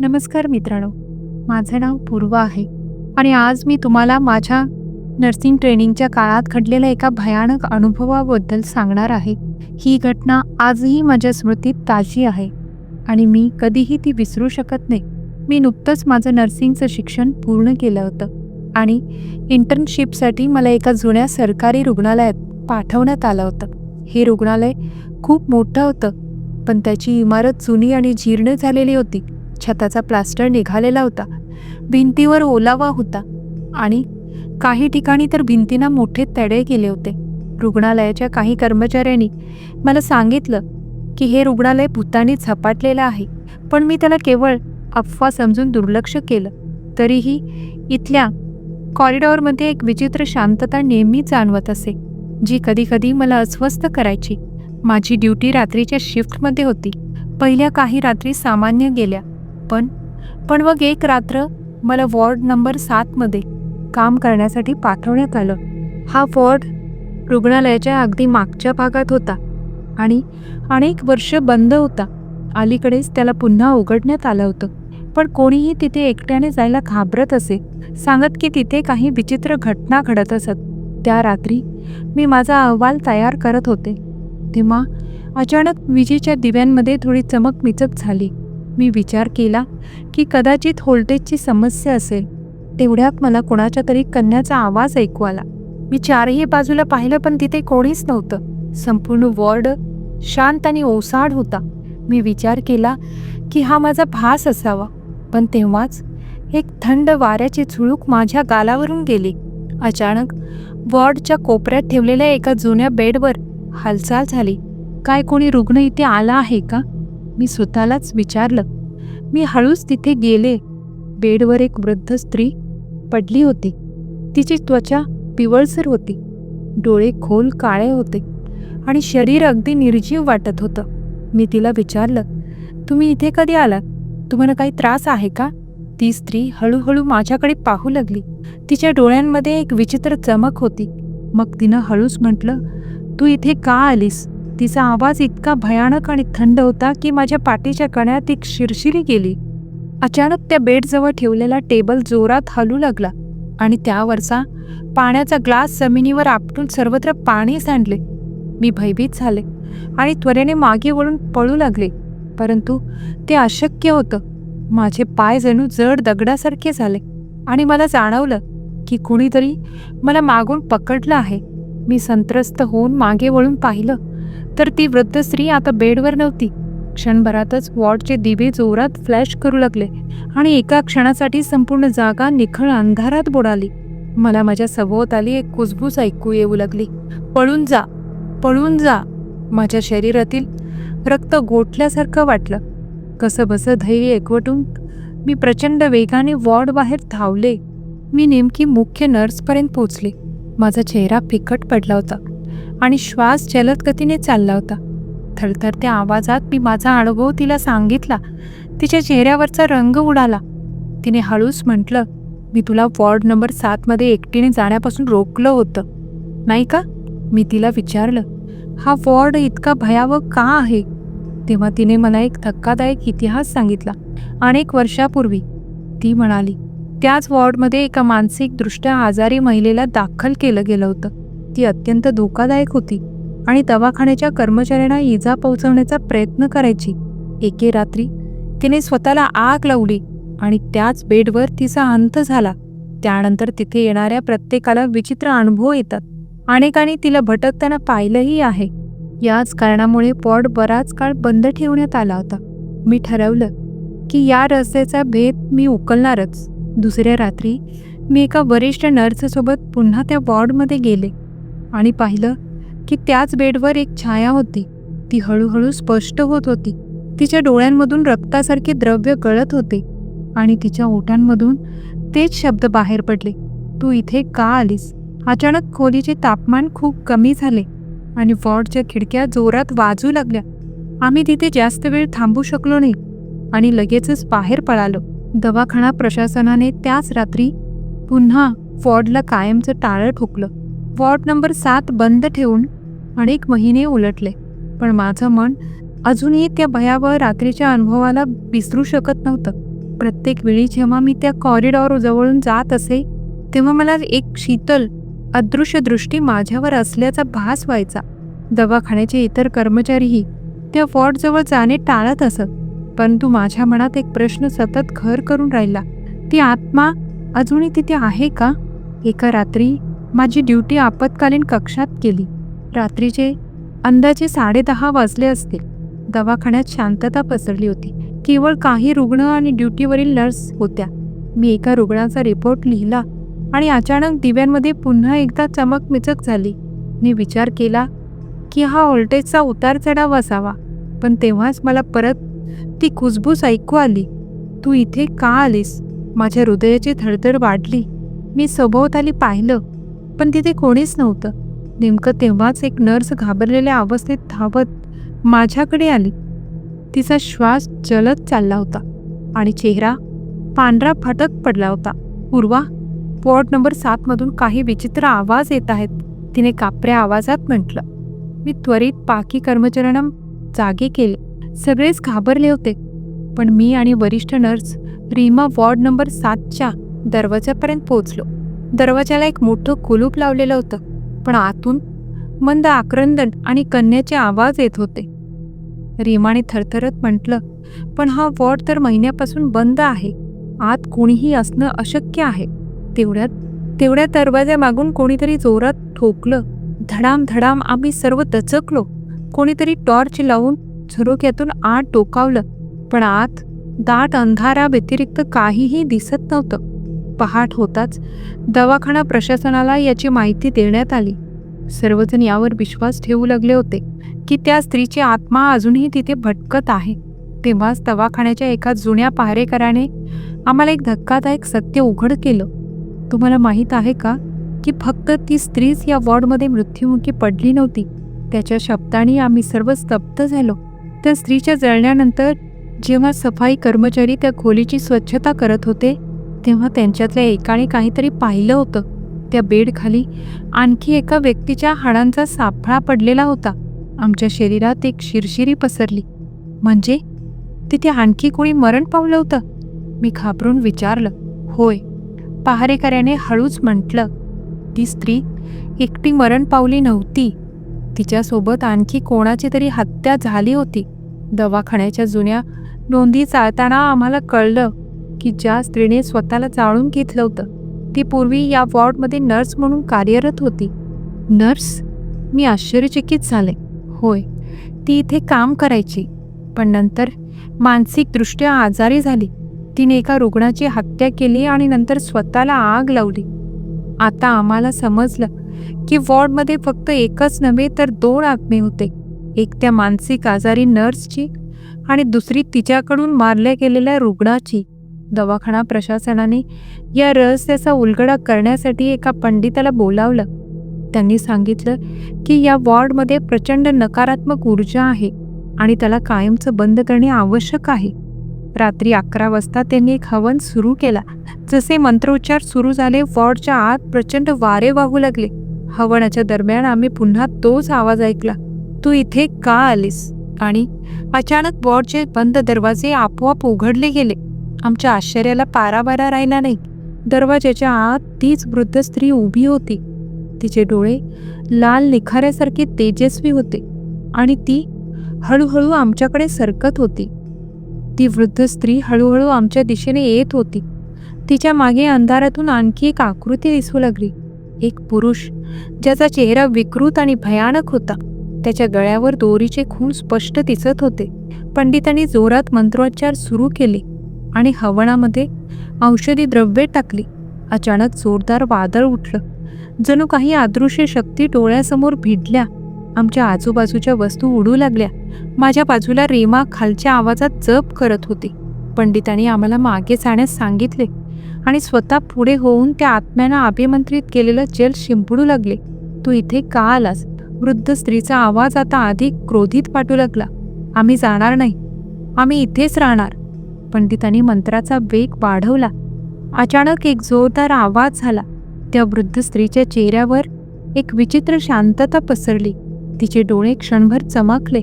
नमस्कार मित्रांनो. माझं नाव पूर्वा आहे आणि आज मी तुम्हाला माझ्या नर्सिंग ट्रेनिंगच्या काळात घडलेल्या एका भयानक अनुभवाबद्दल सांगणार आहे. ही घटना आजही माझ्या स्मृतीत ताजी आहे आणि मी कधीही ती विसरू शकत नाही. मी नुकतंच माझं नर्सिंगचं शिक्षण पूर्ण केलं होतं आणि इंटर्नशिपसाठी मला एका जुन्या सरकारी रुग्णालयात पाठवण्यात आलं होतं. हे रुग्णालय खूप मोठं होतं पण त्याची इमारत जुनी आणि जीर्ण झालेली होती. छताचा प्लास्टर निघालेला होता. भिंतीवर ओलावा होता आणि काही ठिकाणी तर भिंतींना मोठे तडे गेले होते. रुग्णालयाच्या काही कर्मचाऱ्यांनी मला सांगितलं की हे रुग्णालय भूताने झपाटलेलं आहे पण मी त्याला केवळ अफवा समजून दुर्लक्ष केलं. तरीही इथल्या कॉरिडॉरमध्ये एक विचित्र शांतता नेहमी जाणवत असे जी कधीकधी मला अस्वस्थ करायची. माझी ड्युटी रात्रीच्या शिफ्टमध्ये होती. पहिल्या काही रात्री सामान्य गेल्या. पण पण मग एक रात्र मला वॉर्ड नंबर सातमध्ये काम करण्यासाठी पाठवण्यात आलं. हा वॉर्ड रुग्णालयाच्या अगदी मागच्या भागात होता आणि अनेक वर्ष बंद होता. अलीकडेच त्याला पुन्हा उघडण्यात आलं होतं. पण कोणीही तिथे एकट्याने जायला घाबरत असे सांगत की तिथे काही विचित्र घटना घडत असत. त्या रात्री मी माझा अहवाल तयार करत होते. तेव्हा अचानक विजेच्या दिव्यांमध्ये थोडी चमक मिचक झाली. मी विचार केला की कदाचित व्होल्टेजची समस्या असेल. तेवढ्यात मला कोणाच्या तरी कन्याचा आवाज ऐकू आला. मी चारही बाजूला पाहिलं पण तिथे कोणीच नव्हतं. संपूर्ण वॉर्ड शांत आणि ओसाड होता. मी विचार केला की हा माझा भास असावा. पण तेव्हाच एक थंड वाऱ्याची झुळूक माझ्या गालावरून गेली. अचानक वॉर्डच्या कोपऱ्यात ठेवलेल्या एका जुन्या बेडवर हालचाल झाली. काय कोणी रुग्ण इथे आला आहे का? मी स्वतःलाच विचारलं. मी हळूच तिथे गेले. बेडवर एक वृद्ध स्त्री पडली होती. तिची त्वचा पिवळसर होती. डोळे खोल काळे होते आणि शरीर अगदी निर्जीव वाटत होतं. मी तिला विचारलं तुम्ही इथे कधी आलात? तुम्हाला काही त्रास आहे का? ती स्त्री हळूहळू माझ्याकडे पाहू लागली. तिच्या डोळ्यांमध्ये एक विचित्र चमक होती. मग तिनं हळूच म्हटलं तू इथे का आलीस? तिचा आवाज इतका भयानक आणि थंड होता की माझ्या पाठीच्या कण्यात एक शिरशिरी गेली. अचानक त्या बेडजवळ ठेवलेला टेबल जोरात हलू लागला आणि त्यावरचा पाण्याचा ग्लास जमिनीवर आपटून सर्वत्र पाणी सांडले. मी भयभीत झाले आणि त्वरेने मागे वळून पळू लागले परंतु ते अशक्य होतं. माझे पाय जणू जड दगडासारखे झाले आणि मला जाणवलं की कुणीतरी मला मागून पकडलं आहे. मी संत्रस्त होऊन मागे वळून पाहिलं. तर ती वृद्ध स्त्री आता बेडवर नव्हती. क्षणभरातच वॉर्डचे दिवे जोरात फ्लॅश करू लागले आणि एका क्षणासाठी संपूर्ण जागा निखळ अंधारात बुडाली. मला माझ्या सभोवताली एक कुजबूज ऐकू येऊ लागली. पळून जा पळून जा माझ्या शरीरातील रक्त गोठल्यासारखं वाटलं. कसं बसं धैर्य एकवटून मी प्रचंड वेगाने वॉर्ड बाहेर धावले. मी नेमकी मुख्य नर्सपर्यंत पोचले. माझा चेहरा फिकट पडला होता. आणि श्वास जलद गतीने चालला होता. थरथरत्या आवाजात मी माझा अनुभव तिला सांगितला. तिच्या चेहऱ्यावरचा रंग उडाला. तिने हळूच म्हटलं मी तुला वॉर्ड नंबर सातमध्ये एकटीने जाण्यापासून रोखलं होतं. नाही का? मी तिला विचारलं हा वॉर्ड इतका भयावह का आहे? तेव्हा तिने मला एक धक्कादायक इतिहास सांगितला. अनेक वर्षापूर्वी ती म्हणाली त्याच वॉर्डमध्ये एका मानसिकदृष्ट्या आजारी महिलेला दाखल केलं गेलं होतं. ती अत्यंत धोकादायक होती आणि दवाखान्याच्या कर्मचाऱ्यांना इजा पोहोचवण्याचा प्रयत्न करायची. एके रात्री तिने स्वतःला आग लावली आणि त्याच बेडवर तिचा अंत झाला. त्यानंतर तिथे येणाऱ्या प्रत्येकाला विचित्र अनुभव येतात. अनेकांनी तिला भटकताना पाहिलंही आहे. याच कारणामुळे पॉड बराच काळ बंद ठेवण्यात आला होता. मी ठरवलं की या रस्त्याचा भेद मी उकलणारच. दुसऱ्या रात्री मी एका वरिष्ठ नर्ससोबत पुन्हा त्या वॉर्डमध्ये गेले. आणि पाहिलं की त्याच बेडवर एक छाया होती. ती हळूहळू स्पष्ट होत होती. तिच्या डोळ्यांमधून रक्तासारखे द्रव्य गळत होते आणि तिच्या ओठांमधून तेच शब्द बाहेर पडले. तू इथे का आलीस? अचानक खोलीचे तापमान खूप कमी झाले आणि वॉर्डच्या खिडक्या जोरात वाजू लागल्या. आम्ही तिथे जास्त वेळ थांबू शकलो नाही. आणि लगेचच बाहेर पळालो. दवाखाना प्रशासनाने त्याच रात्री पुन्हा फॉर्डला कायमचं टाळं ठोकलं. वॉर्ड नंबर सात बंद ठेवून अनेक महिने उलटले. पण माझं मन अजूनही त्या भयावह रात्रीच्या अनुभवाला विसरू शकत नव्हतं. प्रत्येक वेळी जेव्हा मी त्या कॉरिडॉर जवळून जात असे तेव्हा मला एक शीतल अदृश्य दृष्टी माझ्यावर असल्याचा भास व्हायचा. दवाखान्याचे इतर कर्मचारीही त्या वॉर्डजवळ जाणे टाळत असत परंतु माझ्या मनात एक प्रश्न सतत घर करून राहिला. ती आत्मा अजूनही तिथे आहे का? एका रात्री माझी ड्युटी आपत्कालीन कक्षात केली. रात्रीचे अंदाजे साडेदहा वाजले असतील दवाखान्यात शांतता पसरली होती. केवळ काही रुग्ण आणि ड्युटीवरील नर्स होत्या. मी एका रुग्णाचा रिपोर्ट लिहिला आणि अचानक दिव्यांमध्ये पुन्हा एकदा चमकमिचक झाली. मी विचार केला की हा व्होल्टेजचा उतार चढाव असावा पण तेव्हाच मला परत ती कुजबूज ऐकू आली. तू इथे का आलीस? माझ्या हृदयाची धडधड वाढली. मी सभोवताली पाहिलं. पण तिथे कोणीच नव्हतं. नेमकं तेव्हाच एक नर्स घाबरलेल्या अवस्थेत धावत माझ्याकडे आली. तिचा श्वास जलद चालला होता आणि चेहरा पांढरा फटक पडला होता. पूर्वा वॉर्ड नंबर सातमधून काही विचित्र आवाज येत आहेत तिने कापऱ्या आवाजात म्हटलं. मी त्वरित बाकी कर्मचाऱ्यांना जागे केले. सगळेच घाबरले होते. पण मी आणि वरिष्ठ नर्स रीमा वॉर्ड नंबर सातच्या दरवाजापर्यंत पोहोचलो. दरवाजाला एक मोठं कुलूप लावलेलं होतं पण आतून मंद आक्रंदन आणि कन्याचे आवाज येत होते. रीमाने थरथरत म्हटलं पण हा वॉर्ड तर महिन्यापासून बंद आहे. आत कोणीही असणं अशक्य आहे. तेवढ्यात तेवढ्या दरवाजामागून कोणीतरी जोरात ठोकलं. धडाम धडाम आम्ही सर्व दचकलो. कोणीतरी टॉर्च लावून झरोक्यातून आत टोकावलं पण आत दाट अंधारा व्यतिरिक्त काहीही दिसत नव्हतं. पहाट होताच दवाखाना प्रशासनाला याची माहिती देण्यात आली. सर्वजण यावर विश्वास ठेवू लागले होते की त्या स्त्रीची आत्मा अजूनही तिथे भटकत आहे. तेव्हाच दवाखान्याच्या एका जुन्या पहारेकराने आम्हाला एक धक्कादायक सत्य उघड केलं. तुम्हाला माहीत आहे का की फक्त ती स्त्रीच या वॉर्डमध्ये मृत्युमुखी पडली नव्हती? त्याच्या शब्दाने आम्ही सर्व स्तब्ध झालो. त्या स्त्रीच्या जळण्यानंतर जेव्हा सफाई कर्मचारी त्या खोलीची स्वच्छता करत होते तेव्हा त्यांच्यातल्या एकाने काहीतरी पाहिलं होतं. त्या बेडखाली आणखी एका व्यक्तीच्या हाडांचा सापळा पडलेला होता. आमच्या शरीरात एक शिरशिरी पसरली. म्हणजे? तिथे आणखी कोणी मरण पावलं होतं? मी घाबरून विचारलं. होय. पहारेकऱ्याने हळूच म्हटलं. ती स्त्री एकटी मरण पावली नव्हती. तिच्यासोबत आणखी कोणाची तरी हत्या झाली होती. दवाखान्याच्या जुन्या नोंदी चालताना आम्हाला कळलं. की ज्या स्त्रीने स्वतःला जाळून घेतलं होतं ती पूर्वी या वॉर्डमध्ये नर्स म्हणून कार्यरत होती. नर्स? मी आश्चर्यचकित झाले. होय ती इथे काम करायची. पण नंतर मानसिकदृष्ट्या आजारी झाली. तिने एका रुग्णाची हत्या केली आणि नंतर स्वतःला आग लावली. आता आम्हाला समजलं की वॉर्डमध्ये फक्त एकच नव्हे तर दोन आत्मे होते. एक त्या मानसिक आजारी नर्सची आणि दुसरी तिच्याकडून मारल्या गेलेल्या रुग्णाची. दवाखाना प्रशासनाने या रहस्याचा उलगडा करण्यासाठी एका पंडिताला बोलावलं. त्यांनी सांगितलं की या वॉर्डमध्ये प्रचंड नकारात्मक ऊर्जा आहे आणि त्याला कायमचं बंद करणे आवश्यक आहे. रात्री अकरा वाजता त्यांनी एक हवन सुरू केला. जसे मंत्रोच्चार सुरू झाले वॉर्डच्या आत प्रचंड वारे वाहू लागले. हवनाच्या दरम्यान आम्ही पुन्हा तोच आवाज ऐकला. तू इथे का आलीस? आणि अचानक वॉर्डचे बंद दरवाजे आपोआप उघडले गेले. आमच्या आश्चर्याला पाराबारा राहिला नाही. दरवाजाच्या आत तीच वृद्ध स्त्री उभी होती. तिचे डोळे लाल निखाऱ्यासारखे तेजस्वी होते आणि ती हळूहळू आमच्याकडे सरकत होती. ती वृद्ध स्त्री हळूहळू आमच्या दिशेने येत होती. तिच्यामागे अंधारातून आणखी एक आकृती दिसू लागली. एक पुरुष ज्याचा चेहरा विकृत आणि भयानक होता. त्याच्या गळ्यावर दोरीचे खून स्पष्ट दिसत होते. पंडितांनी जोरात मंत्रोच्चार सुरू केले. आणि हवनामध्ये औषधी द्रव्ये टाकली. अचानक जोरदार वादळ उठलं. जणू काही आदृश्य शक्ती डोळ्यासमोर भिडल्या. आमच्या आजूबाजूच्या वस्तू उडू लागल्या. माझ्या बाजूला रेमा खालच्या आवाजात जप करत होती. पंडितांनी आम्हाला मागे जाण्यास सांगितले आणि स्वतः पुढे होऊन त्या आत्म्यांना अभिमंत्रित केलेलं जल शिंपडू लागले. तू इथे का आलास? वृद्ध स्त्रीचा आवाज आता अधिक क्रोधित वाटू लागला. आम्ही जाणार नाही. आम्ही इथेच राहणार. पंडितांनी मंत्राचा वेग वाढवला. अचानक एक जोरदार आवाज झाला. त्या वृद्ध स्त्रीच्या चेहऱ्यावर एक विचित्र शांतता पसरली. तिचे डोळे क्षणभर चमकले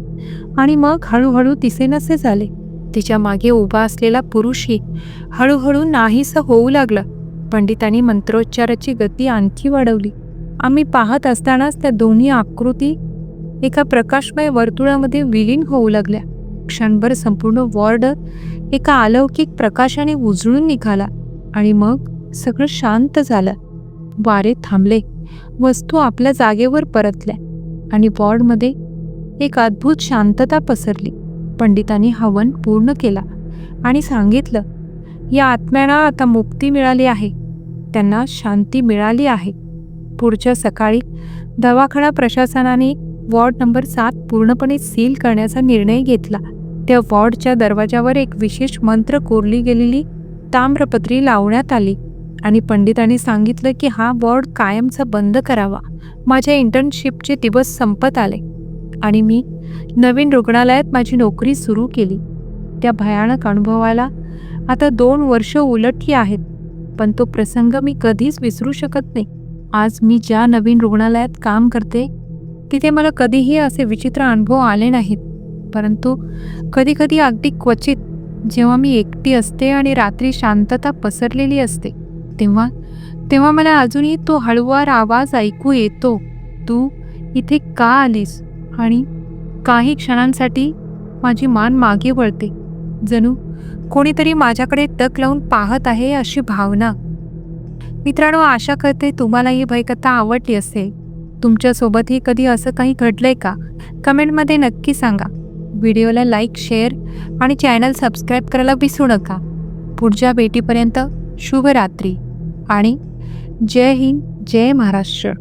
आणि मग हळूहळू दिसेनसे झाले. तिच्यामागे उभा असलेला पुरुषही हळूहळू नाहीसं होऊ लागला. पंडितांनी मंत्रोच्चाराची गती आणखी वाढवली. आम्ही पाहत असतानाच त्या दोन्ही आकृती एका प्रकाशमय वर्तुळामध्ये विलीन होऊ लागल्या. क्षणभर संपूर्ण वॉर्ड एका अलौकिक प्रकाशाने उजळून निघाला आणि मग सगळं शांत झालं. वारे थांबले. वस्तू आपल्या जागेवर परतल्या आणि वॉर्डमध्ये एक अद्भुत शांतता पसरली. पंडितांनी हवन पूर्ण केला आणि सांगितलं या आत्म्यांना आता मुक्ती मिळाली आहे. त्यांना शांती मिळाली आहे. पुढच्या सकाळी दवाखाना प्रशासनाने वॉर्ड नंबर सात पूर्णपणे सील करण्याचा निर्णय घेतला. त्या वॉर्डच्या दरवाजावर एक विशेष मंत्र कोरली गेलेली ताम्रपत्री लावण्यात आली आणि पंडितांनी सांगितलं की हा वॉर्ड कायमचा बंद करावा. माझ्या इंटर्नशिपचे दिवस संपत आले आणि मी नवीन रुग्णालयात माझी नोकरी सुरू केली. त्या भयानक अनुभवाला आता दोन वर्ष उलटली आहेत पण तो प्रसंग मी कधीच विसरू शकत नाही. आज मी ज्या नवीन रुग्णालयात काम करते तिथे मला कधीही असे विचित्र अनुभव आले नाहीत. परंतु कधीकधी अगदी क्वचित जेव्हा मी एकटी असते आणि रात्री शांतता पसरलेली असते तेव्हा तेव्हा मला अजूनही तो हळुवार आवाज ऐकू येतो तू इथे का आलीस? आणि काही क्षणांसाठी माझी मान मागे वळते. जणू कोणीतरी माझ्याकडे टक लावून पाहत आहे अशी भावना. मित्रांनो आशा करते तुम्हाला ही भयकथा आवडली असेल. तुमच्यासोबतही कधी असं काही घडलंय का? कमेंटमध्ये नक्की सांगा. व्हिडिओला लाईक शेअर आणि चॅनल सबस्क्राईब करायला विसरू नका. पुढच्या भेटीपर्यंत शुभरात्री आणि जय हिंद जय महाराष्ट्र.